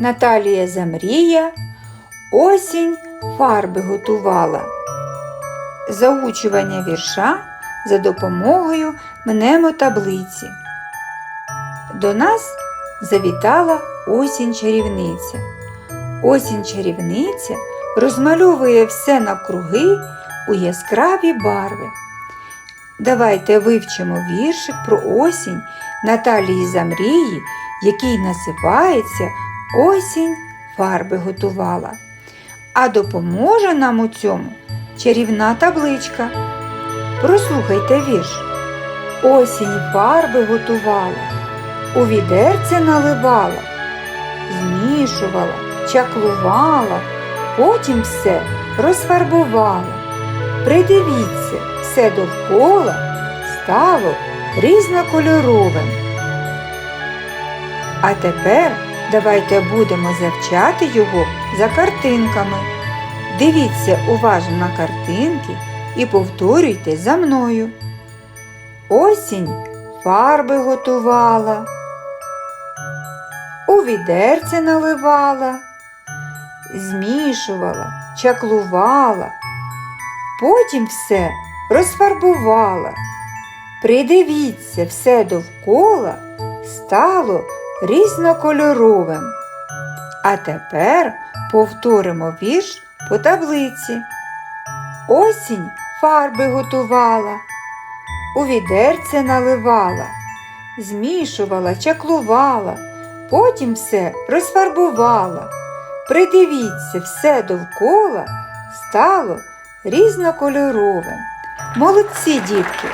Наталія Замрія осінь фарби готувала. Заучування вірша за допомогою мнемотаблиці. До нас завітала осінь чарівниця. Осінь чарівниця розмальовує все навкруги у яскраві барви. Давайте вивчимо віршик про осінь Наталії Замрії, який називається Осінь фарби готувала. А допоможе нам у цьому чарівна табличка. Прослухайте вірш. Осінь фарби готувала, у відерце наливала, змішувала, чаклувала, потім все розфарбувала. Придивіться, все довкола стало різнокольоровим. А тепер давайте будемо завчати його за картинками. Дивіться уважно на картинки і повторюйте за мною. Осінь фарби готувала, у відерце наливала, змішувала, чаклувала, потім все розфарбувала. Придивіться, все довкола стало різнокольоровим. А тепер повторимо вірш по таблиці. Осінь фарби готувала, у відерце наливала, змішувала, чаклувала, потім все розфарбувала. Придивіться, все довкола стало різнокольоровим. Молодці, дітки!